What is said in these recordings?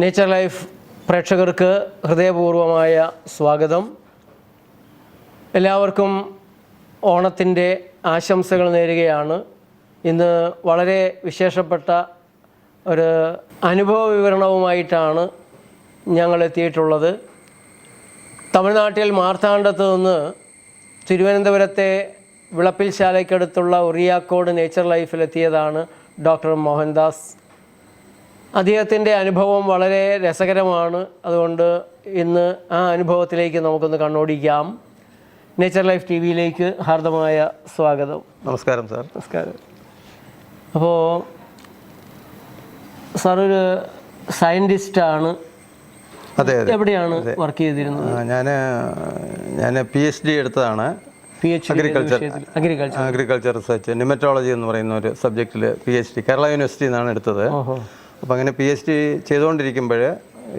Nature life പ്രേക്ഷകർക്ക് ഹൃദയപൂർവമായ സ്വാഗതം. എല്ലാവർക്കും ഓണത്തിന്റെ ആശംസകൾ നേരുകയാണ്. ഇന്ന് വളരെ വിശേഷപ്പെട്ട ഒരു അനുഭവ വിവരണവുമായിട്ടാണ് ഞങ്ങൾ എത്തിയിട്ടുള്ളത്. തമിഴ്നാട്ടിൽ മാർത്താണ്ഡത്ത് നിന്ന് തിരുവനന്തപുരത്തെ വിളപ്പിൽശാലയ്ക്കടുത്തുള്ള ഉറിയാക്കോട് നേച്ചർ ലൈഫിലെത്തിയതാണ് ഡോക്ടർ മോഹൻദാസ്. അദ്ദേഹത്തിന്റെ അനുഭവം വളരെ രസകരമാണ്. അതുകൊണ്ട് ഇന്ന് ആ അനുഭവത്തിലേക്ക് നമുക്കൊന്ന് കണ്ണോടിക്കാം. നേച്ചർ ലൈഫ് ടി വിയിലേക്ക് ഹാർദമായ സ്വാഗതം. നമസ്കാരം സാർ. നമസ്കാരം. അപ്പോൾ സാർ ഒരു സയന്റിസ്റ്റാണ്. അതെ എവിടെയാണ് വർക്ക് ചെയ്തിരുന്നത്? ഞാൻ ഞാൻ പി എച്ച് ഡി എടുത്തതാണ്. P H agriculture agriculture agriculture research nematology എന്ന് പറയുന്ന ഒരു സബ്ജക്റ്റിൽ പി എച്ച് ഡി കേരള യൂണിവേഴ്സിറ്റിയിൽ നിന്നാണ് എടുത്തത്. അപ്പോൾ അങ്ങനെ പി എച്ച് ഡി ചെയ്തുകൊണ്ടിരിക്കുമ്പോൾ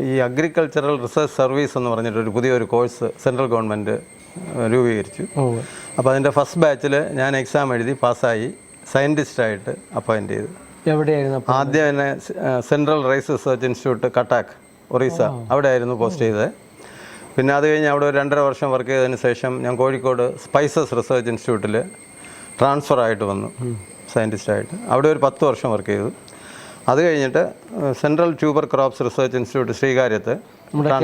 ഈ അഗ്രികൾച്ചറൽ റിസർച്ച് സർവീസ് എന്ന് പറഞ്ഞിട്ടൊരു പുതിയൊരു കോഴ്സ് സെൻട്രൽ ഗവൺമെന്റ് രൂപീകരിച്ചു. അപ്പോൾ അതിന്റെ ഫസ്റ്റ് ബാച്ചിൽ ഞാൻ എക്സാം എഴുതി പാസ്സായി. സയന്റിസ്റ്റായിട്ട് അപ്പോയിന്റ് ചെയ്തു. എവിടെയായിരുന്നു ആദ്യം തന്നെ central rice research institute Cuttack Orissa. അവിടെ ആയിരുന്നു പോസ്റ്റ് ചെയ്തത്. പിന്നെ അത് കഴിഞ്ഞ് അവിടെ ഒരു രണ്ടര വർഷം വർക്ക് ചെയ്തതിന് ശേഷം ഞാൻ കോഴിക്കോട് സ്പൈസസ് റിസർച്ച് ഇൻസ്റ്റിറ്റ്യൂട്ടിൽ ട്രാൻസ്ഫർ ആയിട്ട് വന്നു. സയന്റിസ്റ്റായിട്ട് അവിടെ ഒരു പത്ത് വർഷം വർക്ക് ചെയ്തു. അത് കഴിഞ്ഞിട്ട് central tuber crops research institute ശ്രീകാര്യത്ത്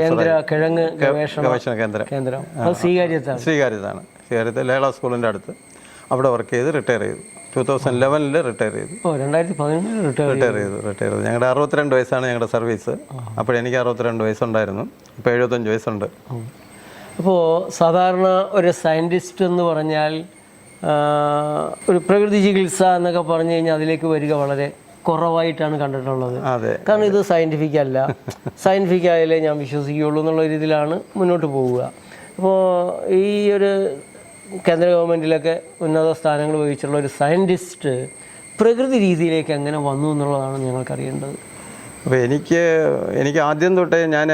കേന്ദ്ര കിഴങ്ങ് ഗവേഷണ കേന്ദ്രം. കേന്ദ്രം. അത് സ്വീകാര്യത്താണ്. ശ്രീകാര്യത്താണ് ശ്രീകാര്യത്ത് ലേള സ്കൂളിന്റെ അടുത്ത് അവിടെ വർക്ക് ചെയ്ത് റിട്ടയർ ചെയ്തു. ടൂ തൗസൻഡ് ലെവനിൽ റിട്ടയർ ചെയ്തു റിട്ടയർ ചെയ്തു. റിട്ടയർ ചെയ്തു. ഞങ്ങളുടെ അറുപത്തിരണ്ട് വയസ്സാണ് ഞങ്ങളുടെ സർവീസ് അപ്പോൾ എനിക്ക് അറുപത്തിരണ്ട് വയസ്സുണ്ടായിരുന്നു. ഇപ്പോൾ എഴുപത്തഞ്ച് വയസ്സുണ്ട്. അപ്പോൾ സാധാരണ ഒരു സയന്റിസ്റ്റ് എന്ന് പറഞ്ഞാൽ ഒരു പ്രകൃതി ചികിത്സ എന്നൊക്കെ പറഞ്ഞു കഴിഞ്ഞാൽ അതിലേക്ക് വരിക വളരെ കുറവായിട്ടാണ് കണ്ടിട്ടുള്ളത്. അതെ കാരണം ഇത് സയന്റിഫിക് അല്ല. സയന്റിഫിക് ആയാലേ ഞാൻ വിശ്വസിക്കുകയുള്ളൂ എന്നുള്ള രീതിയിലാണ് മുന്നോട്ട് പോവുക. അപ്പോൾ ഈ ഒരു കേന്ദ്ര ഗവൺമെന്റിലൊക്കെ ഉന്നത സ്ഥാനങ്ങൾ വഹിച്ചുള്ള ഒരു സയന്റിസ്റ്റ് പ്രകൃതി രീതിയിലേക്ക് എങ്ങനെ വന്നു എന്നുള്ളതാണ് ഞങ്ങൾക്കറിയേണ്ടത്. അപ്പോൾ എനിക്ക് എനിക്ക് ആദ്യം തൊട്ടേ ഞാൻ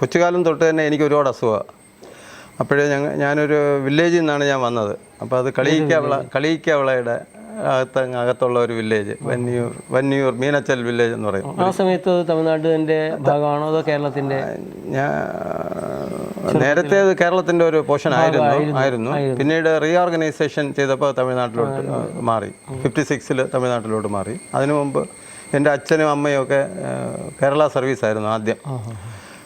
കൊച്ചുകാലം തൊട്ട് തന്നെ എനിക്ക് ഒരുപാട് അസുഖമാണ് അപ്പോഴേ ഞാൻ ഞാനൊരു വില്ലേജിൽ നിന്നാണ് ഞാൻ വന്നത്. അപ്പോൾ അത് കളിയിക്കാവിള കളിയിക്കാവിളയുടെ അകത്ത് അകത്തുള്ള ഒരു വില്ലേജ് വന്യൂർ വന്യൂർ മീനച്ചൽ വില്ലേജ് എന്ന് പറയും. ആ സമയത്ത് തമിഴ്നാടിന്റെ ഭാഗമാണോ അതോ കേരളത്തിന്റെ ഞാൻ നേരത്തെ അത് കേരളത്തിന്റെ ഒരു പോർഷൻ ആയിരുന്നു ആയിരുന്നു പിന്നീട് റീഓർഗനൈസേഷൻ ചെയ്തപ്പോൾ തമിഴ്നാട്ടിലോട്ട് മാറി. ഫിഫ്റ്റി സിക്സിൽ തമിഴ്നാട്ടിലോട്ട് മാറി. അതിനു മുമ്പ് എന്റെ അച്ഛനും അമ്മയും ഒക്കെ കേരള സർവീസ് ആയിരുന്നു ആദ്യം.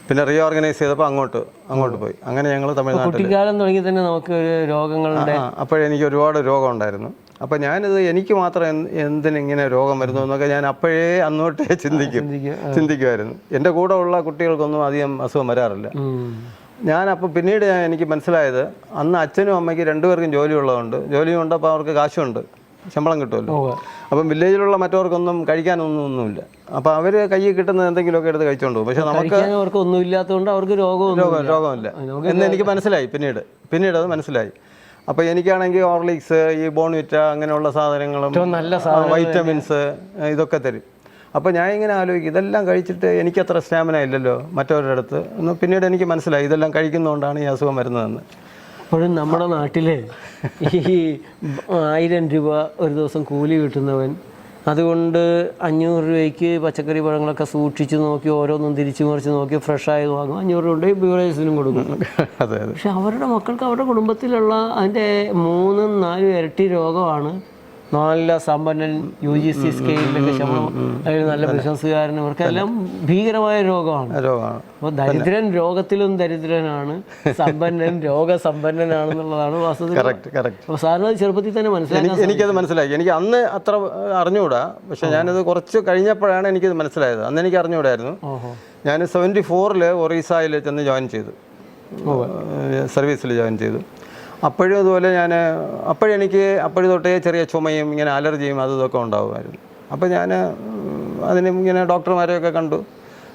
പിന്നെ റീഓർഗനൈസ് ചെയ്തപ്പോൾ അങ്ങോട്ട് അങ്ങോട്ട് പോയി. അങ്ങനെ ഞങ്ങൾ തമിഴ്നാട്ടിൽ കുട്ടിക്കാലം തുടങ്ങി തന്നെ നമുക്ക് രോഗങ്ങളുടെ അപ്പോഴെനിക്ക് ഒരുപാട് രോഗം ഉണ്ടായിരുന്നു. അപ്പോൾ ഞാനിത് എനിക്ക് മാത്രം എന്ത് എന്തിനിങ്ങനെ രോഗം വരുന്നു എന്നൊക്കെ ഞാൻ അപ്പോഴേ അന്നോട്ടേ ചിന്തിക്കും. ചിന്തിക്കുമായിരുന്നു. എന്റെ കൂടെ ഉള്ള കുട്ടികൾക്കൊന്നും അധികം അസുഖം വരാറില്ല. ഞാൻ അപ്പോൾ പിന്നീട് ഞാൻ എനിക്ക് മനസ്സിലായത് അന്ന് അച്ഛനും അമ്മയ്ക്ക് രണ്ടുപേർക്കും ജോലി ഉള്ളതുകൊണ്ട് ജോലിയുണ്ട് അപ്പോൾ അവർക്ക് കാശുണ്ട് ശമ്പളം കിട്ടുമല്ലോ. അപ്പം വില്ലേജിലുള്ള മറ്റവർക്കൊന്നും കഴിക്കാനൊന്നും ഒന്നുമില്ല. അപ്പം അവർ കയ്യിൽ കിട്ടുന്നത് എന്തെങ്കിലുമൊക്കെ എടുത്ത് കഴിച്ചോണ്ട് പോകും. പക്ഷെ നമുക്ക് അവർക്ക് ഒന്നും ഇല്ലാത്തതുകൊണ്ട് അവർക്ക് രോഗം രോഗമില്ല. എന്ന് എനിക്ക് മനസ്സിലായി പിന്നീട്. പിന്നീട് അത് മനസ്സിലായി. അപ്പോൾ എനിക്കാണെങ്കിൽ ഓർലിക്സ് ഈ ബോൺവിറ്റ അങ്ങനെയുള്ള സാധനങ്ങളും നല്ല വൈറ്റമിൻസ് ഇതൊക്കെ തരും. അപ്പോൾ ഞാൻ ഇങ്ങനെ ആലോചിക്കും ഇതെല്ലാം കഴിച്ചിട്ട് എനിക്കത്ര സ്റ്റാമിന ഇല്ലല്ലോ മറ്റവരുടെ അടുത്ത്. എന്ന് പിന്നീട് എനിക്ക് മനസ്സിലായി ഇതെല്ലാം കഴിക്കുന്നതുകൊണ്ടാണ് ഈ അസുഖം വരുന്നതെന്ന്. അപ്പോഴും നമ്മുടെ നാട്ടിലെ ഈ ആയിരം രൂപ ഒരു ദിവസം കൂലി കിട്ടുന്നവൻ അതുകൊണ്ട് അഞ്ഞൂറ് രൂപയ്ക്ക് പച്ചക്കറി പഴങ്ങളൊക്കെ സൂക്ഷിച്ച് നോക്കി ഓരോന്നും തിരിച്ചു മറിച്ച് നോക്കി ഫ്രഷ് ആയത് വാങ്ങും. അഞ്ഞൂറ് രൂപ ഉണ്ടെങ്കിൽ ബിവറേജസിനും കൊടുക്കും. പക്ഷെ അവരുടെ മക്കൾക്ക് അവരുടെ കുടുംബത്തിലുള്ള അതിന്റെ മൂന്നും നാലും ഇരട്ടി രോഗമാണ്. നല്ല സമ്പന്നൻ യു ജി സി സ്കെയിലൊക്കെ ശമ്പളം നല്ല ബിസിനസ്സുകാരൻ. ഇവർക്കെല്ലാം ഭീകരമായ രോഗമാണ്. രോഗമാണ്. അപ്പോൾ ദരിദ്രൻ രോഗത്തിലും ദരിദ്രനാണ്. സമ്പന്നൻ രോഗസമ്പന്നനാണെന്നുള്ളതാണ് വാസ്തവത്തിൽ അപ്പോൾ സാറിന് ചെറുപ്പത്തിൽ തന്നെ മനസ്സിലായി എനിക്ക് എനിക്കത് മനസ്സിലായി. എനിക്ക് അന്ന് അത്ര അറിഞ്ഞുകൂടാ പക്ഷെ ഞാനത് കുറച്ച് കഴിഞ്ഞപ്പോഴാണ് എനിക്കത് മനസ്സിലായത്. അന്ന് എനിക്ക് അറിഞ്ഞുകൂടായിരുന്നു ഞാൻ സെവന്റി ഫോറിൽ ഒറീസയിൽ ചെന്ന് ജോയിൻ ചെയ്തു. സർവീസിൽ ജോയിൻ ചെയ്തു. അപ്പോഴും അതുപോലെ ഞാൻ അപ്പോഴെനിക്ക് അപ്പോഴും തൊട്ടേ ചെറിയ ചുമയും ഇങ്ങനെ അലർജിയും അതും ഇതൊക്കെ ഉണ്ടാകുമായിരുന്നു അപ്പോൾ ഞാൻ അതിന് ഇങ്ങനെ ഡോക്ടർമാരെയൊക്കെ കണ്ടു.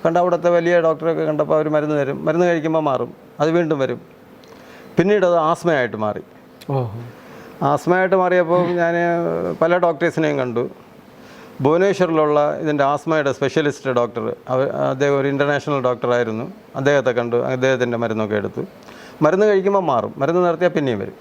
കണ്ട അവിടുത്തെ വലിയ ഡോക്ടറൊക്കെ കണ്ടപ്പോൾ അവർ മരുന്ന് തരും. മരുന്ന് കഴിക്കുമ്പോൾ മാറും. അത് വീണ്ടും വരും. പിന്നീട് അത് ആസ്മയായിട്ട് മാറി. ഓ ആസ്മയായിട്ട് മാറിയപ്പോൾ ഞാൻ പല ഡോക്ടേഴ്സിനെയും കണ്ടു. ഭുവനേശ്വറിലുള്ള ഇതിന്റെ ആസ്മയുടെ സ്പെഷ്യലിസ്റ്റ് ഡോക്ടർ അവർ അദ്ദേഹം ഒരു ഇന്റർനാഷണൽ ഡോക്ടറായിരുന്നു. അദ്ദേഹത്തെ കണ്ടു. അദ്ദേഹത്തിന്റെ മരുന്നൊക്കെ എടുത്തു. മരുന്ന് കഴിക്കുമ്പോൾ മാറും. മരുന്ന് നിർത്തിയാൽ പിന്നെയും വരും.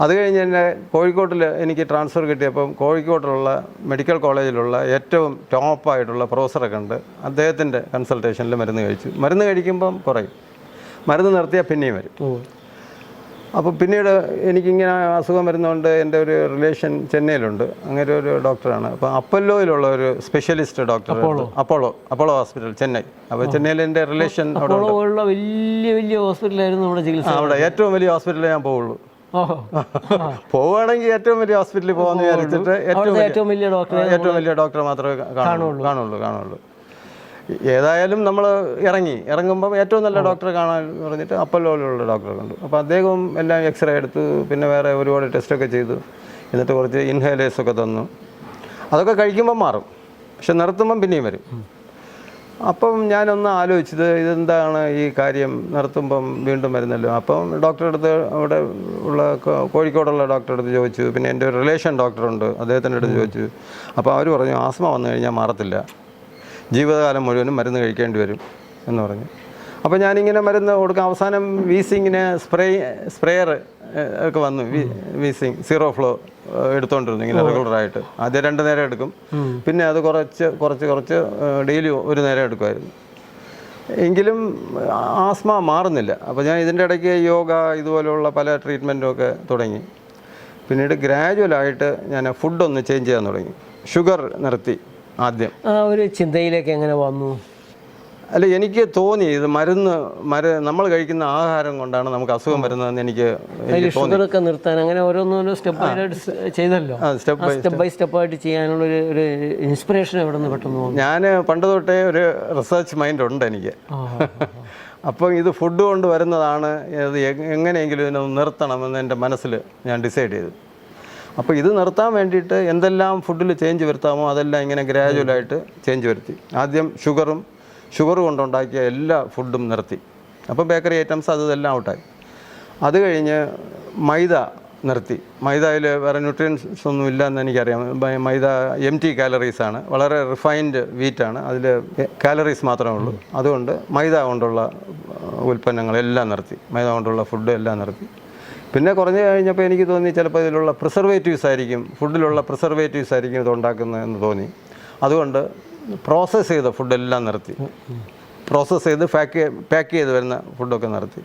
അത് കഴിഞ്ഞ് എന്റെ കോഴിക്കോട്ടിൽ എനിക്ക് ട്രാൻസ്ഫർ കിട്ടിയപ്പം കോഴിക്കോട്ടിലുള്ള മെഡിക്കൽ കോളേജിലുള്ള ഏറ്റവും ടോപ്പായിട്ടുള്ള പ്രൊഫസറൊക്കെ ഉണ്ട്. അദ്ദേഹത്തിന്റെ കൺസൾട്ടേഷനിൽ മരുന്ന് കഴിച്ചു. മരുന്ന് കഴിക്കുമ്പം കുറയും. മരുന്ന് നിർത്തിയാൽ പിന്നെയും വരും. അപ്പോൾ പിന്നീട് എനിക്കിങ്ങനെ അസുഖം വരുന്നതുകൊണ്ട് എന്റെ ഒരു റിലേഷൻ ചെന്നൈയിലുണ്ട്. അങ്ങനെ ഒരു ഡോക്ടറാണ്. അപ്പോൾ അപ്പല്ലോയിലുള്ള ഒരു specialist doctor Apollo? Apollo hospital Chennai. അപ്പോൾ ചെന്നൈയിൽ എന്റെ റിലേഷൻ അവിടെ വലിയ വലിയ ഹോസ്പിറ്റലായിരുന്നു നമ്മുടെ ചികിത്സ അവിടെ ഏറ്റവും വലിയ ഹോസ്പിറ്റലിൽ ഞാൻ പോവുള്ളൂ. പോവുകയാണെങ്കിൽ ഏറ്റവും വലിയ ഹോസ്പിറ്റലിൽ പോകാമെന്ന് വിചാരിച്ചിട്ട് ഏറ്റവും വലിയ ഡോക്ടർ ഏറ്റവും വലിയ ഡോക്ടറെ മാത്രമേ കാണുള്ളൂ. കാണുള്ളൂ കാണുള്ളൂ. ഏതായാലും നമ്മൾ ഇറങ്ങി. ഇറങ്ങുമ്പോൾ ഏറ്റവും നല്ല ഡോക്ടറെ കാണാൻ പറഞ്ഞിട്ട് അപ്പല്ലോയിലുള്ള ഡോക്ടറെ കണ്ടു. അപ്പോൾ അദ്ദേഹം എല്ലാം എക്സ്റേ എടുത്തു പിന്നെ വേറെ ഒരുപാട് ടെസ്റ്റൊക്കെ ചെയ്തു. എന്നിട്ട് കുറച്ച് ഇൻഹേലേഴ്സൊക്കെ തന്നു. അതൊക്കെ കഴിക്കുമ്പം മാറും. പക്ഷെ നിർത്തുമ്പം പിന്നെയും വരും. അപ്പം ഞാനൊന്ന് ആലോചിച്ചത് ഇതെന്താണ് ഈ കാര്യം? നിർത്തുമ്പം വീണ്ടും വരുന്നല്ലോ. അപ്പം ഡോക്ടറെ അടുത്ത് അവിടെ ഉള്ള കോഴിക്കോടുള്ള ഡോക്ടറെ അടുത്ത് ചോദിച്ചു. പിന്നെ എന്റെ ഒരു റിലേഷൻ ഡോക്ടറുണ്ട്. അദ്ദേഹത്തിന്റെ അടുത്ത് ചോദിച്ചു. അപ്പോൾ അവർ പറഞ്ഞു ആസ്മ വന്നു കഴിഞ്ഞാൽ മാറത്തില്ല. ജീവിതകാലം മുഴുവനും മരുന്ന് കഴിക്കേണ്ടി വരും എന്ന് പറഞ്ഞു. അപ്പോൾ ഞാനിങ്ങനെ മരുന്ന് കൊടുക്കാം അവസാനം വീസിങ്ങിന് സ്പ്രേ സ്പ്രേയർ ഒക്കെ വന്നു. വീസിങ് സീറോ ഫ്ലോ എടുത്തുകൊണ്ടിരുന്നു ഇങ്ങനെ റെഗുലറായിട്ട്. ആദ്യം രണ്ട് നേരം എടുക്കും. പിന്നെ അത് കുറച്ച് കുറച്ച് കുറച്ച് ഡെയിലി ഒരു നേരം എടുക്കുമായിരുന്നു. എങ്കിലും ആസ്മ മാറുന്നില്ല. അപ്പോൾ ഞാൻ ഇതിന്റെ ഇടയ്ക്ക് യോഗ ഇതുപോലെയുള്ള പല ട്രീറ്റ്മെന്റും ഒക്കെ തുടങ്ങി. പിന്നീട് ഗ്രാജുവലായിട്ട് ഞാൻ ഫുഡൊന്ന് ചേഞ്ച് ചെയ്യാൻ തുടങ്ങി. ഷുഗർ നിർത്തി. ആദ്യം. ആ ഒരു ചിന്തയിലേക്ക് എങ്ങനെ വന്നു? അല്ല എനിക്ക് തോന്നി ഇത് മരുന്ന് മര നമ്മൾ കഴിക്കുന്ന ആഹാരം കൊണ്ടാണ് നമുക്ക് അസുഖം വരുന്നതെന്ന് എനിക്ക് ഷുഗറൊക്കെ നിർത്താൻ അങ്ങനെ ഓരോന്നോരോ സ്റ്റെപ്പ് ചെയ്തല്ലോ. സ്റ്റെപ്പ് ബൈ സ്റ്റെപ്പ് സ്റ്റെപ്പായിട്ട് ചെയ്യാനുള്ള ഒരു ഒരു ഇൻസ്പിറേഷൻ എവിടെ നിന്ന് പെട്ടെന്ന് ഞാൻ പണ്ട് തൊട്ടേ ഒരു റിസർച്ച് മൈൻഡ് ഉണ്ട് എനിക്ക്. അപ്പം ഇത് ഫുഡ് കൊണ്ട് വരുന്നതാണ് ഇത് എങ്ങനെയെങ്കിലും ഇതിനൊന്ന് നിർത്തണമെന്ന് എന്റെ മനസ്സിൽ ഞാൻ ഡിസൈഡ് ചെയ്തു. അപ്പോൾ ഇത് നിർത്താൻ വേണ്ടിയിട്ട് എന്തെല്ലാം ഫുഡിൽ ചേഞ്ച് വരുത്താമോ അതെല്ലാം ഇങ്ങനെ ഗ്രാജുവലായിട്ട് ചേഞ്ച് വരുത്തി. ആദ്യം ഷുഗറും ഷുഗർ കൊണ്ടുണ്ടാക്കിയ എല്ലാ ഫുഡും നിർത്തി. അപ്പോൾ ബേക്കറി ഐറ്റംസ് അത് ഇതെല്ലാം ഔട്ടായി അത് കഴിഞ്ഞ് മൈദ നിർത്തി. മൈദയിൽ വേറെ ന്യൂട്രിയൻസ് ഒന്നും ഇല്ലെന്ന് എനിക്കറിയാം. മൈദ എം ടി കാലറീസാണ് വളരെ റിഫൈൻഡ് വീറ്റാണ് അതിൽ കാലറീസ് മാത്രമേ ഉള്ളൂ. അതുകൊണ്ട് മൈദ കൊണ്ടുള്ള ഉൽപ്പന്നങ്ങളെല്ലാം നിർത്തി. മൈദ കൊണ്ടുള്ള ഫുഡ് എല്ലാം നിർത്തി. പിന്നെ കുറഞ്ഞു കഴിഞ്ഞപ്പോൾ എനിക്ക് തോന്നി ചിലപ്പോൾ ഇതിലുള്ള പ്രിസർവേറ്റീവ്സ് ആയിരിക്കും ഫുഡിലുള്ള പ്രിസർവേറ്റീവ്സ് ആയിരിക്കും ഇത് ഉണ്ടാക്കുന്നതെന്ന് തോന്നി. അതുകൊണ്ട് പ്രോസസ്സ് ചെയ്ത ഫുഡെല്ലാം നിർത്തി. പ്രോസസ്സ് ചെയ്ത് പാക്ക് പാക്ക് ചെയ്ത് വരുന്ന ഫുഡൊക്കെ നിർത്തി.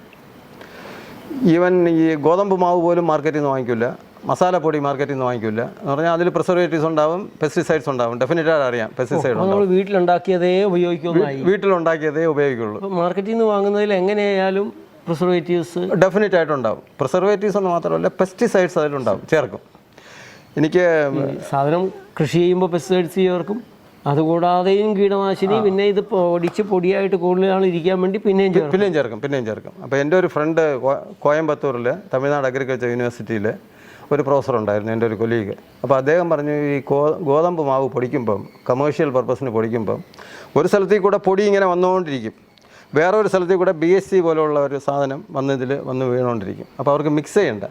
ഈവൻ ഈ ഗോതമ്പ് മാവ് പോലും മാർക്കറ്റിൽ നിന്ന് വാങ്ങിക്കില്ല മസാലപ്പൊടി മാർക്കറ്റിൽ നിന്ന് വാങ്ങിക്കില്ല എന്ന് പറഞ്ഞാൽ അതിൽ പ്രിസർവേറ്റീവ്സ് ഉണ്ടാവും പെസ്റ്റിസൈഡ്സ് ഉണ്ടാവും. ഡെഫിനറ്റായിട്ട് അറിയാം പെസ്റ്റിസൈഡ് നമ്മൾ വീട്ടിലുണ്ടാക്കിയതേ ഉപയോഗിക്കുള്ളൂ വീട്ടിലുണ്ടാക്കിയതേ ഉപയോഗിക്കുള്ളൂ. മാർക്കറ്റിൽ നിന്ന് വാങ്ങുന്നതിൽ എങ്ങനെയായാലും പ്രിസർവേറ്റീവ്സ്? ഡെഫിനറ്റ് ആയിട്ടുണ്ടാവും. പ്രിസർവേറ്റീവ്സ് എന്ന് മാത്രമല്ല പെസ്റ്റിസൈഡ്സ് അതിലുണ്ടാവും ചേർക്കും. എനിക്ക് സാധനം കൃഷി ചെയ്യുമ്പോൾ പെസ്റ്റിസൈഡ്സ് ചേർക്കും. അതുകൂടാതെയും കീടനാശിനി പിന്നെ ഇത് പൊടിച്ച് പൊടിയായിട്ട് കൂടുതലാണ് ഇരിക്കാൻ വേണ്ടി പിന്നെയും ചേർക്കും. പിന്നെയും ചേർക്കും പിന്നെയും ചേർക്കും. അപ്പോൾ എന്റെ ഒരു ഫ്രണ്ട് കോയമ്പത്തൂരിൽ തമിഴ്നാട് അഗ്രികൾച്ചർ യൂണിവേഴ്സിറ്റിയിൽ ഒരു പ്രൊഫസർ ഉണ്ടായിരുന്നു എന്റെ ഒരു കൊലീഗ് അപ്പോൾ അദ്ദേഹം പറഞ്ഞു ഈ ഗോ ഗോതമ്പ് മാവ് പൊടിക്കുമ്പം കമേഴ്ഷ്യൽ പർപ്പസിന് പൊടിക്കുമ്പം ഒരു സ്ഥലത്തിൽ കൂടെ പൊടി ഇങ്ങനെ വന്നുകൊണ്ടിരിക്കും വേറെ ഒരു സ്ഥലത്തിൽ കൂടെ ബി എസ് സി പോലുള്ള ഒരു സാധനം വന്ന് ഇതിൽ വന്ന് വീണുകൊണ്ടിരിക്കും അപ്പോൾ അവർക്ക് മിക്സ് ചെയ്യണ്ട.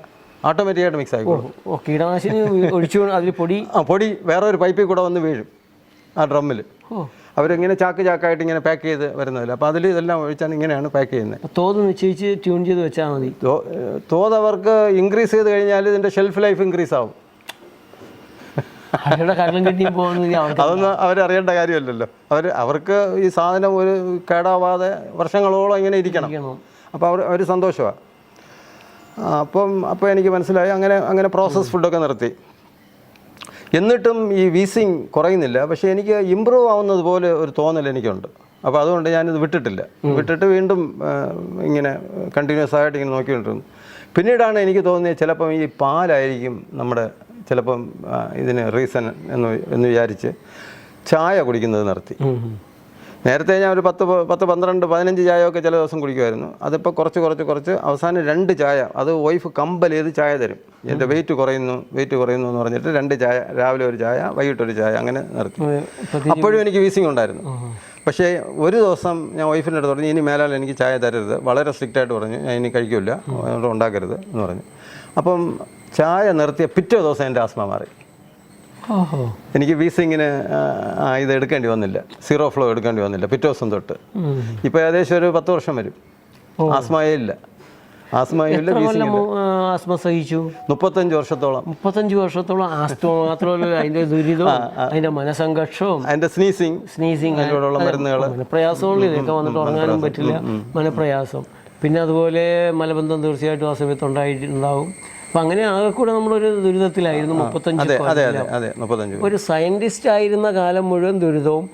ഓട്ടോമാറ്റിക്കായിട്ട് മിക്സ് ആയിക്കോളും ഓ കീടനാശിനി ഒഴിച്ചു അതിൽ പൊടി? ആ പൊടി വേറെ ഒരു പൈപ്പിൽ കൂടെ വന്ന് വീഴും. ആ ഡ്രമ്മിൽ അവരിങ്ങനെ ചാക്ക് ചാക്കായിട്ട് ഇങ്ങനെ പാക്ക് ചെയ്ത് വരുന്നതല്ല. അപ്പോൾ അതിൽ ഇതെല്ലാം ഒഴിച്ചാണ് ഇങ്ങനെയാണ് പാക്ക് ചെയ്യുന്നത് തോത് നിശ്ചയിച്ച് ട്യൂൺ ചെയ്ത് വെച്ചാൽ മതി. തോത് അവർക്ക് ഇൻക്രീസ് ചെയ്ത് കഴിഞ്ഞാൽ ഇതിന്റെ ഷെൽഫ് ലൈഫ് ഇൻക്രീസ് ആവും. അവരുടെ കടലും കെട്ടിയും പോകുന്നത് അവർക്ക് അതൊന്നും അവരറിയേണ്ട കാര്യമല്ലല്ലോ. അവർ അവർക്ക് ഈ സാധനം ഒരു കേടാവാതെ വർഷങ്ങളോളം ഇങ്ങനെ ഇരിക്കണം. ഇരിക്കണം. അപ്പോൾ അവർ അവർ സന്തോഷമാണ് അപ്പം അപ്പോൾ എനിക്ക് മനസ്സിലായി. അങ്ങനെ അങ്ങനെ പ്രോസസ് ഫുഡൊക്കെ നിർത്തി. എന്നിട്ടും ഈ വീസിങ് കുറയുന്നില്ല. പക്ഷേ എനിക്ക് ഇമ്പ്രൂവ് ആവുന്നത് പോലെ ഒരു തോന്നൽ എനിക്കുണ്ട്. അപ്പോൾ അതുകൊണ്ട് ഞാനിത് വിട്ടിട്ടില്ല. വിട്ടിട്ട് വീണ്ടും ഇങ്ങനെ കണ്ടിന്യൂസ് ആയിട്ട് ഇങ്ങനെ നോക്കിക്കൊണ്ടിരുന്നു. പിന്നീടാണ് എനിക്ക് തോന്നിയത് ചിലപ്പം ഈ പാലായിരിക്കും നമ്മുടെ ചിലപ്പം ഇതിന് റീസൺ എന്ന് എന്ന് വിചാരിച്ച് ചായ കുടിക്കുന്നത് നിർത്തി. നേരത്തെ ഞാൻ ഒരു പത്ത് പത്ത് പന്ത്രണ്ട് പതിനഞ്ച് ചായയൊക്കെ ചില ദിവസം കുടിക്കുമായിരുന്നു. അതിപ്പോൾ കുറച്ച് കുറച്ച് കുറച്ച് അവസാനം രണ്ട് ചായ അത് വൈഫ് കമ്പൽ ചെയ്ത് ചായ തരും. എന്റെ വെയിറ്റ് കുറയുന്നു വെയിറ്റ് കുറയുന്നു എന്ന് പറഞ്ഞിട്ട് രണ്ട് ചായ രാവിലെ ഒരു ചായ വൈകിട്ട് ഒരു ചായ അങ്ങനെ നിർത്തി. അപ്പോഴും എനിക്ക് വീസിങ് ഉണ്ടായിരുന്നു. പക്ഷേ ഒരു ദിവസം ഞാൻ വൈഫിന്റെ അടുത്ത് പറഞ്ഞു ഇനി മേലാൽ എനിക്ക് ചായ തരരുത്. വളരെ സ്ട്രിക്റ്റ് ആയിട്ട് പറഞ്ഞു ഞാൻ ഇനി കഴിക്കില്ല അതുകൊണ്ട് ഉണ്ടാക്കരുത് എന്ന് പറഞ്ഞു. അപ്പം ചായ നിർത്തിയ പിറ്റേ ദിവസം എന്റെ ആസ്മ മാറി. ഓഹോ. എനിക്ക് വീസിങ്ങിന് ഇത് എടുക്കേണ്ടി വന്നില്ല. സീറോ ഫ്ലോ എടുക്കേണ്ടി വന്നില്ല പിറ്റേ ദിവസം തൊട്ട്. ഇപ്പോൾ ഏകദേശം ഒരു പത്ത് വർഷം വരും. ആസ്മയേ ഇല്ല. ആസ്മ സഹിച്ചു? മുപ്പത്തഞ്ച് വർഷത്തോളം. മുപ്പത്തഞ്ച് വർഷത്തോളം ആസ്മ മാത്രമല്ല അതിന്റെ ദുരിതവും അതിന്റെ മനസംഘർഷവും അതിന്റെ സ്നീസിങ് സ്നീസിങ് അതിനോടുള്ള മരുന്നുകൾ മനപ്രയാസമുള്ള ഇതൊക്കെ വന്നിട്ട് ഉറങ്ങാനും പറ്റില്ല. മനപ്രയാസം. പിന്നെ അതുപോലെ മലബന്ധം തീർച്ചയായിട്ടും ആ സമയത്ത് ഉണ്ടായിട്ടുണ്ടാവും. അപ്പം അങ്ങനെ ആകെ കൂടെ നമ്മളൊരു ദുരിതത്തിലായിരുന്നു മുപ്പത്തഞ്ച് ഒരു സയന്റിസ്റ്റ് ആയിരുന്ന കാലം മുഴുവൻ ദുരിതവും.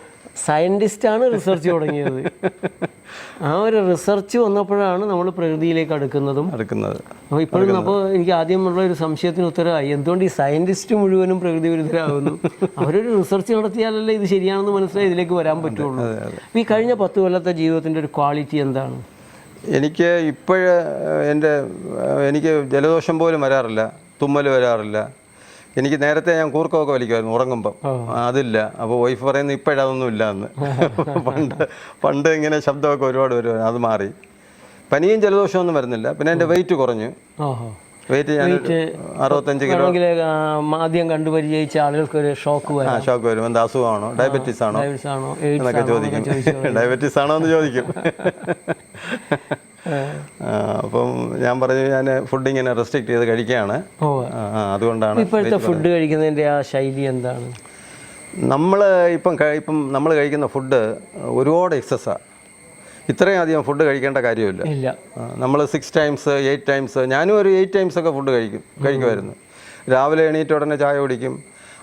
സയന്റിസ്റ്റാണ് റിസർച്ച് തുടങ്ങിയത്. ആ ഒരു റിസർച്ച് വന്നപ്പോഴാണ് നമ്മൾ പ്രകൃതിയിലേക്ക് അടുക്കുന്നതും. അടുക്കുന്നത്. അപ്പോൾ ഇപ്പോഴും അപ്പോൾ എനിക്ക് ആദ്യമുള്ള ഒരു സംശയത്തിന് ഉത്തരവായി എന്തുകൊണ്ട് ഈ സയന്റിസ്റ്റ് മുഴുവനും പ്രകൃതി വിരുദ്ധരാകുന്നു? അവരൊരു റിസർച്ച് നടത്തിയാലല്ലേ ഇത് ശരിയാണെന്ന് മനസ്സിലായി ഇതിലേക്ക് വരാൻ പറ്റുള്ളൂ. ഈ കഴിഞ്ഞ പത്ത് കൊല്ലത്തെ ജീവിതത്തിന്റെ ഒരു ക്വാളിറ്റി എന്താണ്? എനിക്ക് ഇപ്പോഴ് എന്റെ എനിക്ക് ജലദോഷം പോലും വരാറില്ല. തുമ്മൽ വരാറില്ല. എനിക്ക് നേരത്തെ ഞാൻ കൂർക്കമൊക്കെ വലിക്കുമായിരുന്നു ഉറങ്ങുമ്പം. അതില്ല. അപ്പോൾ വൈഫ് പറയുന്നത് ഇപ്പോഴതൊന്നും ഇല്ല എന്ന് പണ്ട് പണ്ട് ഇങ്ങനെ ശബ്ദമൊക്കെ ഒരുപാട് വരുമായിരുന്നു അത് മാറി. പനിയും ജലദോഷമൊന്നും വരുന്നില്ല. പിന്നെ എന്റെ വെയിറ്റ് കുറഞ്ഞു. വെയിറ്റ് ഞാൻ അറുപത്തഞ്ച് കിലോ ആദ്യം കണ്ടു പരിചയിച്ച ആളുകൾക്ക് ഒരു ഷോക്ക് ആ ഷോക്ക് വരും. എന്താ അസുഖമാണോ ഡയബറ്റീസ് ആണോ? ഡയബറ്റീസ് ആണോ? എന്നൊക്കെ ചോദിക്കും. ഡയബറ്റീസ് ആണോ എന്ന് ചോദിക്കും. അപ്പം ഞാൻ പറഞ്ഞു ഞാൻ ഫുഡ് ഇങ്ങനെ റെസ്ട്രിക്ട് ചെയ്ത് കഴിക്കുകയാണ്. അതുകൊണ്ടാണ് ഇപ്പോഴത്തെ ഫുഡ് കഴിക്കുന്നതിന്റെ ആ ശൈലി എന്താണ്? നമ്മൾ ഇപ്പം ഇപ്പം നമ്മൾ കഴിക്കുന്ന ഫുഡ് ഒരുപാട് എക്സസ്സാണ് ഇത്രയും അധികം ഫുഡ് കഴിക്കേണ്ട കാര്യമില്ല. ഇല്ല. നമ്മൾ സിക്സ് ടൈംസ് എയ്റ്റ് ടൈംസ് ഞാനും ഒരു എയ്റ്റ് ടൈംസ് ഒക്കെ ഫുഡ് കഴിക്കും കഴിക്കുമായിരുന്നു. രാവിലെ എണീറ്റ് ഉടനെ ചായ കുടിക്കും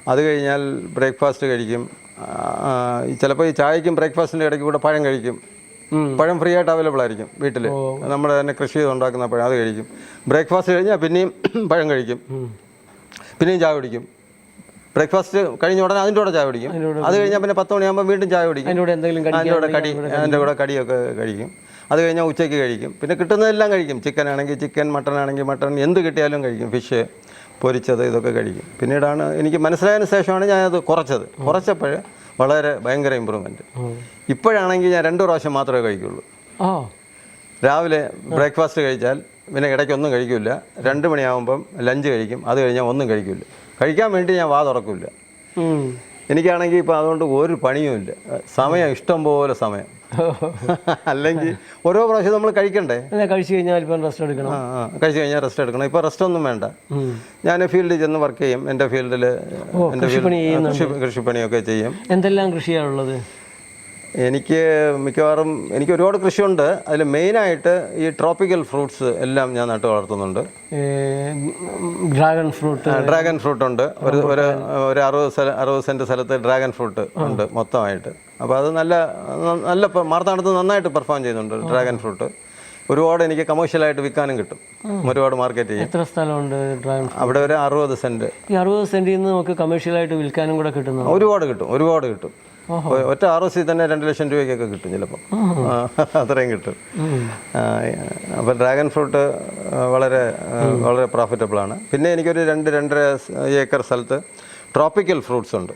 അത് കഴിഞ്ഞാൽ ബ്രേക്ക്ഫാസ്റ്റ് കഴിക്കും. ചിലപ്പോൾ ഈ ചായക്കും ബ്രേക്ക്ഫാസ്റ്റിന്റെ ഇടയ്ക്ക് കൂടെ പഴം കഴിക്കും. പഴം ഫ്രീ ആയിട്ട് അവൈലബിൾ ആയിരിക്കും വീട്ടിൽ നമ്മുടെ തന്നെ കൃഷി ചെയ്ത് ഉണ്ടാക്കുന്ന പഴം അത് കഴിക്കും. ബ്രേക്ക്ഫാസ്റ്റ് കഴിഞ്ഞാൽ പിന്നെയും പഴം കഴിക്കും. പിന്നെയും ചായ കുടിക്കും. ബ്രേക്ക്ഫാസ്റ്റ് കഴിഞ്ഞ ഉടനെ അതിന്റെ കൂടെ ചായ കുടിക്കും. അത് കഴിഞ്ഞാൽ പിന്നെ പത്ത് മണിയാകുമ്പോൾ വീണ്ടും ചായ കുടിക്കും. അതിന്റെ കൂടെ കടി അതിന്റെ കൂടെ കടിയൊക്കെ കഴിക്കും. അത് കഴിഞ്ഞാൽ ഉച്ചയ്ക്ക് കഴിക്കും. പിന്നെ കിട്ടുന്നതെല്ലാം കഴിക്കും. ചിക്കൻ ആണെങ്കിൽ ചിക്കൻ മട്ടൺ ആണെങ്കിൽ മട്ടൺ എന്ത് കിട്ടിയാലും കഴിക്കും. ഫിഷ് പൊരിച്ചത് ഇതൊക്കെ കഴിക്കും. പിന്നീടാണ് എനിക്ക് മനസ്സിലായതിന് ശേഷമാണ് ഞാനത് കുറച്ചത്. കുറച്ചപ്പോൾ വളരെ ഭയങ്കര ഇമ്പ്രൂവ്മെന്റ് ഇപ്പോഴാണെങ്കിൽ ഞാൻ രണ്ട് പ്രാവശ്യം മാത്രമേ കഴിക്കുള്ളൂ. രാവിലെ ബ്രേക്ക്ഫാസ്റ്റ് കഴിച്ചാൽ പിന്നെ ഇടയ്ക്കൊന്നും കഴിക്കില്ല. രണ്ട് മണിയാകുമ്പം ലഞ്ച് കഴിക്കും. അത് കഴിഞ്ഞാൽ ഒന്നും കഴിക്കില്ല. കഴിക്കാൻ വേണ്ടി ഞാൻ വാ തുറക്കില്ല. എനിക്കാണെങ്കിൽ ഇപ്പോൾ അതുകൊണ്ട് ഒരു പണിയുമില്ല. സമയം ഇഷ്ടം പോലെ സമയം. അല്ലെങ്കിൽ ഓരോ പ്രാവശ്യം നമ്മൾ കഴിക്കണ്ടേ? കഴിച്ചു കഴിഞ്ഞാൽ ഇപ്പം റെസ്റ്റ് എടുക്കണം. ആ കഴിഞ്ഞാൽ റെസ്റ്റ് എടുക്കണം. ഇപ്പോൾ റെസ്റ്റ് ഒന്നും വേണ്ട. ഞാൻ ഫീൽഡിൽ ചെന്ന് വർക്ക് ചെയ്യും. എന്റെ ഫീൽഡിൽ എന്റെ കൃഷിപ്പണിയൊക്കെ ചെയ്യും. എന്തെല്ലാം കൃഷിയാണുള്ളത് എനിക്ക് മിക്കവാറും എനിക്ക് ഒരുപാട് കൃഷിയുണ്ട്. അതിൽ മെയിനായിട്ട് ഈ ട്രോപ്പിക്കൽ ഫ്രൂട്ട്സ് എല്ലാം ഞാൻ നട്ടു വളർത്തുന്നുണ്ട്. ഡ്രാഗൺ ഫ്രൂട്ട് ഡ്രാഗൺ ഫ്രൂട്ട് ഉണ്ട്. ഒരു ഒരു ഒരു അറുപത് സ്ഥല അറുപത് സെന്റ് സ്ഥലത്ത് ഡ്രാഗൺ ഫ്രൂട്ട് ഉണ്ട് മൊത്തമായിട്ട്. അപ്പോൾ അത് നല്ല നല്ല മാർത്താണത്ത് നന്നായിട്ട് പെർഫോം ചെയ്യുന്നുണ്ട് ഡ്രാഗൺ ഫ്രൂട്ട് ഒരുപാട് എനിക്ക് കമേഴ്ഷ്യലായിട്ട് വിൽക്കാനും കിട്ടും. ഒരുപാട് മാർക്കറ്റ് ചെയ്യും. എത്ര സ്ഥലമുണ്ട് ഡ്രാഗൺ അവിടെ ഒരു അറുപത് സെന്റ് ഈ അറുപത് സെന്റിൽ നിന്ന് നമുക്ക് കമേഴ്ഷ്യലായിട്ട് വിൽക്കാനും കൂടെ കിട്ടുന്നു ഒരുപാട് കിട്ടും ഒരുപാട് കിട്ടും. ഒറ്റ ആർ ഒ സി തന്നെ രണ്ട് ലക്ഷം രൂപയ്ക്കൊക്കെ കിട്ടും ചിലപ്പോൾ അത്രയും കിട്ടും. അപ്പോൾ ഡ്രാഗൺ ഫ്രൂട്ട് വളരെ വളരെ പ്രോഫിറ്റബിൾ ആണ്. പിന്നെ എനിക്കൊരു രണ്ട് രണ്ടര ഏക്കർ സ്ഥലത്ത് ട്രോപ്പിക്കൽ ഫ്രൂട്ട്സ് ഉണ്ട്.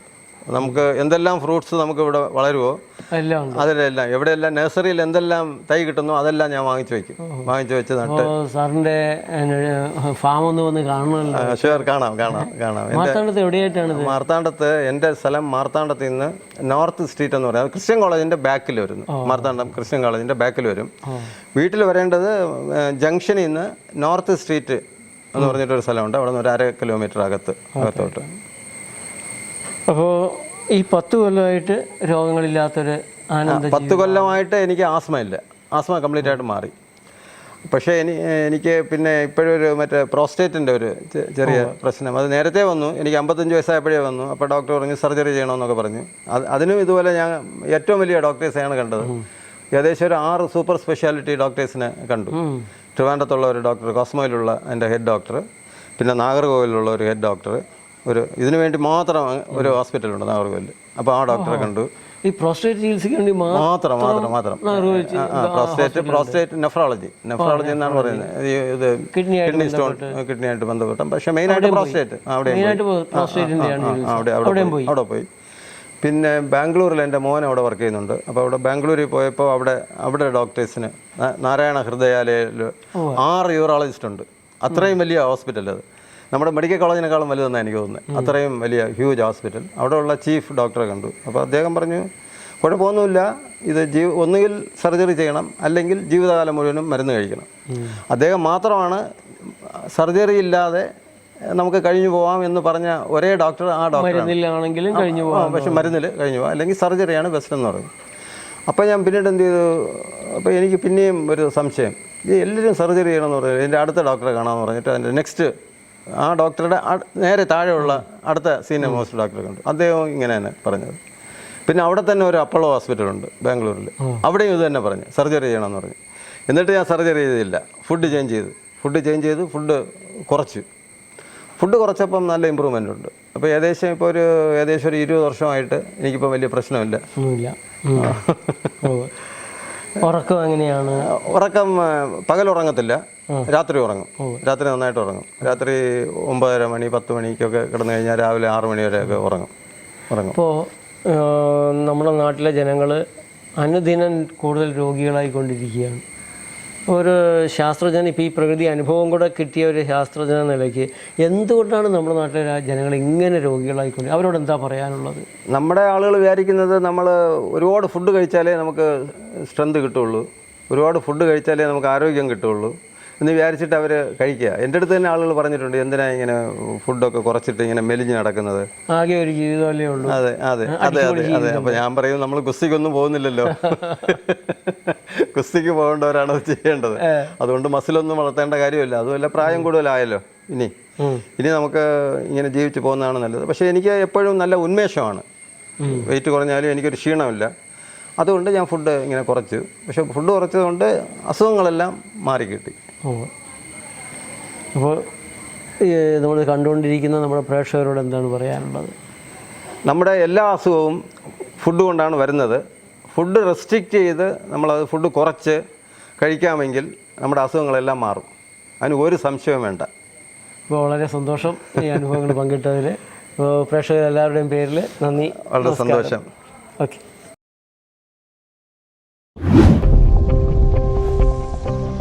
നമുക്ക് എന്തെല്ലാം ഫ്രൂട്ട്സ് നമുക്ക് ഇവിടെ വളരുമോ എല്ലാം അതിലെല്ലാം. എവിടെയെല്ലാം നഴ്സറിയിൽ എന്തെല്ലാം തൈ കിട്ടുന്നു അതെല്ലാം ഞാൻ വാങ്ങിച്ചു വെക്കും. വാങ്ങിച്ചു വെച്ച് നട്ട്. സാറിന്റെ ഫാം ഒന്ന് വന്ന് കാണണം ഷുവർ കാണാം കാണാം കാണാം. മാർത്താണ്ടത്ത് എവിടെയായിട്ടാണ് മാർത്താണ്ടത്ത് എന്റെ സ്ഥലം മാർത്താണ്ടത്ത് നിന്ന് നോർത്ത് സ്ട്രീറ്റ് എന്ന് പറയുന്നത് ക്രിസ്ത്യൻ കോളേജിന്റെ ബാക്കിൽ വരുന്നു. മാർത്താണ്ഡം ക്രിസ്ത്യൻ കോളേജിന്റെ ബാക്കിൽ വരും. വീട്ടിൽ വരേണ്ടത് ജംഗ്ഷനിൽ നിന്ന് നോർത്ത് സ്ട്രീറ്റ് എന്ന് പറഞ്ഞിട്ടൊരു സ്ഥലമുണ്ട്. അവിടെ നിന്ന് ഒരു അര കിലോമീറ്റർ അകത്ത് അകത്തോട്ട്. അപ്പോൾ ഈ പത്ത് കൊല്ലമായിട്ട് രോഗങ്ങളില്ലാത്തൊരു ആനന്ദ പത്ത് കൊല്ലമായിട്ട് എനിക്ക് ആസ്മ ഇല്ല. ആസ്മ കംപ്ലീറ്റ് ആയിട്ട് മാറി. പക്ഷേ എനി എനിക്ക് പിന്നെ ഇപ്പോഴൊരു മറ്റേ പ്രോസ്റ്റേറ്റിന്റെ ഒരു ചെറിയ പ്രശ്നം. അത് നേരത്തെ വന്നു. എനിക്ക് അമ്പത്തഞ്ച് വയസ്സായപ്പോഴേ വന്നു. അപ്പോൾ ഡോക്ടർ പറഞ്ഞു സർജറി ചെയ്യണമെന്നൊക്കെ പറഞ്ഞു. അത് അതിനും ഇതുപോലെ ഞാൻ ഏറ്റവും വലിയ ഡോക്ടേഴ്സാണ് കണ്ടത്. ഏകദേശം ഒരു ആറ് സൂപ്പർ സ്പെഷ്യാലിറ്റി ഡോക്ടേഴ്സിനെ കണ്ടു. ട്രിവാൻഡത്തുള്ള ഒരു ഡോക്ടർ കോസ്മോയിലുള്ള എന്റെ ഹെഡ് ഡോക്ടർ പിന്നെ നാഗർകോവിലുള്ള ഒരു ഹെഡ് ഡോക്ടർ ഒരു ഇതിനു വേണ്ടി മാത്രം ഒരു ഹോസ്പിറ്റൽ ഹോസ്പിറ്റലുണ്ട് നാഗർകോവിലിൽ അപ്പോൾ ആ ഡോക്ടറെ കണ്ടു. ഈ പ്രോസ്റ്റേറ്റ് ചികിത്സയ്ക്ക് വേണ്ടി മാത്രം മാത്രം മാത്രം പ്രോസ്റ്റേറ്റ് പ്രോസ്റ്റേറ്റ് നെഫ്രോളജി നെഫ്രോളജി എന്നാണ് പറയുന്നത്. ഇത് കിഡ്നി കിഡ്നി സ്റ്റോൺ കിഡ്നി ആയിട്ട് ബന്ധപ്പെട്ട. പക്ഷേ മെയിനായിട്ട് പ്രോസ്റ്റേറ്റ് അവിടെ അവിടെ അവിടെ പോയി. അവിടെ പോയി. പിന്നെ ബാംഗ്ലൂരിൽ എന്റെ മോൻ അവിടെ വർക്ക് ചെയ്യുന്നുണ്ട്. അപ്പോൾ അവിടെ ബാംഗ്ലൂരിൽ പോയപ്പോൾ അവിടെ അവിടെ ഡോക്ടേഴ്സിന് നാരായണ ഹൃദയാലയയിൽ ആറ് യൂറോളജിസ്റ്റ് ഉണ്ട്. അത്രയും വലിയ ഹോസ്പിറ്റൽ അത്. നമ്മുടെ മെഡിക്കൽ കോളേജിനേക്കാളും വലുതെന്നാണ് എനിക്ക് തോന്നുന്നത്. അത്രയും വലിയ ഹ്യൂജ് ഹോസ്പിറ്റൽ അവിടെയുള്ള ചീഫ് ഡോക്ടറെ കണ്ടു. അപ്പോൾ അദ്ദേഹം പറഞ്ഞു കുഴപ്പമൊന്നുമില്ല. ഇത് ജീവ ഒന്നുകിൽ സർജറി ചെയ്യണം അല്ലെങ്കിൽ ജീവിതകാലം മുഴുവനും മരുന്ന് കഴിക്കണം. അദ്ദേഹം മാത്രമാണ് സർജറി ഇല്ലാതെ നമുക്ക് കഴിഞ്ഞു പോവാം എന്ന് പറഞ്ഞ ഒരേ ഡോക്ടർ ആ ഡോക്ടർ മരുന്നിലാണെങ്കിലും കഴിഞ്ഞു പോവാം പക്ഷെ മരുന്നിൽ കഴിഞ്ഞു പോകാം അല്ലെങ്കിൽ സർജറിയാണ് ബെസ്റ്റ് എന്ന് പറയും. അപ്പോൾ ഞാൻ പിന്നീട് എന്ത് ചെയ്തു? അപ്പോൾ എനിക്ക് പിന്നെയും ഒരു സംശയം. ഇത് എല്ലാവരും സർജറി ചെയ്യണമെന്ന് പറഞ്ഞു എന്റെ അടുത്ത ഡോക്ടറെ കാണാമെന്ന് പറഞ്ഞിട്ട് അതിന്റെ നെക്സ്റ്റ് ആ ഡോക്ടറുടെ നേരെ താഴെയുള്ള അടുത്ത സീനിയർ മോസ്റ്റ് ഡോക്ടറെ കണ്ടു. അദ്ദേഹം ഇങ്ങനെ തന്നെ പറഞ്ഞത്. പിന്നെ അവിടെ തന്നെ ഒരു അപ്പോളോ ഹോസ്പിറ്റൽ ഉണ്ട് ബാംഗ്ലൂരിൽ അവിടെയും ഇത് തന്നെ പറഞ്ഞു സർജറി ചെയ്യണമെന്ന് പറഞ്ഞു. എന്നിട്ട് ഞാൻ സർജറി ചെയ്തില്ല. ഫുഡ് ചേഞ്ച് ചെയ്തു. ഫുഡ് ചേഞ്ച് ചെയ്ത് ഫുഡ് കുറച്ചു. ഫുഡ് കുറച്ചപ്പം നല്ല ഇമ്പ്രൂവ്മെന്റ് ഉണ്ട്. അപ്പോൾ ഏകദേശം ഇപ്പോൾ ഒരു ഏകദേശം ഒരു ഇരുപത് വർഷമായിട്ട് എനിക്കിപ്പോൾ വലിയ പ്രശ്നമില്ല. ഒന്നുമില്ല. ഉറക്കം എങ്ങനെയാണ്? ഉറക്കം പകൽ ഉറങ്ങത്തില്ല. രാത്രി ഉറങ്ങും. രാത്രി നന്നായിട്ട് ഉറങ്ങും. രാത്രി ഒമ്പതര മണി പത്ത് മണിക്കൊക്കെ കിടന്നു കഴിഞ്ഞാൽ രാവിലെ ആറ് മണി വരെയൊക്കെ ഉറങ്ങും. ഉറങ്ങും. ഇപ്പോൾ നമ്മുടെ നാട്ടിലെ ജനങ്ങൾ അനുദിനം കൂടുതൽ രോഗികളായിക്കൊണ്ടിരിക്കുകയാണ്. ഒരു ശാസ്ത്രജ്ഞൻ ഇപ്പോൾ ഈ പ്രകൃതി അനുഭവം കൂടെ കിട്ടിയ ഒരു ശാസ്ത്രജ്ഞ നിലയ്ക്ക് എന്തുകൊണ്ടാണ് നമ്മുടെ നാട്ടിലെ ജനങ്ങൾ ഇങ്ങനെ രോഗികളായിക്കൊണ്ട് അവരോട് എന്താ പറയാനുള്ളത്? നമ്മുടെ ആളുകൾ വിചാരിക്കുന്നത് നമ്മൾ ഒരുപാട് ഫുഡ് കഴിച്ചാലേ നമുക്ക് സ്ട്രെങ്ത് കിട്ടുള്ളൂ ഒരുപാട് ഫുഡ് കഴിച്ചാലേ നമുക്ക് ആരോഗ്യം കിട്ടുള്ളൂ എന്ന് വിചാരിച്ചിട്ട് അവർ കഴിക്കുക. എന്റെ അടുത്ത് തന്നെ ആളുകൾ പറഞ്ഞിട്ടുണ്ട് എന്തിനാ ഇങ്ങനെ ഫുഡൊക്കെ കുറച്ചിട്ട് ഇങ്ങനെ മെലിഞ്ഞ് നടക്കുന്നത്? ആകെ ഒരു ജീവിതമല്ലേ ഉള്ളൂ. അതെ അതെ അതെ അതെ അതെ. അപ്പൊ ഞാൻ പറയും നമ്മൾ കുസ്തിക്കൊന്നും പോകുന്നില്ലല്ലോ. കുസ്തിക്ക് പോകേണ്ടവരാണ് അത് ചെയ്യേണ്ടത്. അതുകൊണ്ട് മസിലൊന്നും വളർത്തേണ്ട കാര്യമില്ല. അതുമല്ല പ്രായം കൂടുതലായല്ലോ ഇനി. ഇനി നമുക്ക് ഇങ്ങനെ ജീവിച്ച് പോകുന്നതാണ് നല്ലത്. പക്ഷേ എനിക്ക് എപ്പോഴും നല്ല ഉന്മേഷമാണ്. വെയിറ്റ് കുറഞ്ഞാലും എനിക്കൊരു ക്ഷീണമില്ല. അതുകൊണ്ട് ഞാൻ ഫുഡ് ഇങ്ങനെ കുറച്ചു. പക്ഷേ ഫുഡ് കുറച്ചതുകൊണ്ട് അസുഖങ്ങളെല്ലാം മാറി കിട്ടി ഓ അപ്പോൾ നമ്മൾ കണ്ടുകൊണ്ടിരിക്കുന്ന നമ്മുടെ പ്രേക്ഷകരോട് എന്താണ് പറയാനുള്ളത്? നമ്മുടെ എല്ലാ അസുഖവും ഫുഡ് കൊണ്ടാണ് വരുന്നത്. ഫുഡ് റെസ്ട്രിക്റ്റ് ചെയ്ത് നമ്മളത് ഫുഡ് കുറച്ച് കഴിക്കാമെങ്കിൽ നമ്മുടെ അസുഖങ്ങളെല്ലാം മാറും. അതിന് ഒരു സംശയവും വേണ്ട. അപ്പോൾ വളരെ സന്തോഷം ഈ അനുഭവങ്ങൾ പങ്കിട്ടതിൽ. പ്രേക്ഷകർ എല്ലാവരുടെയും പേരിൽ നന്ദി വളരെ സന്തോഷം. ഓക്കെ.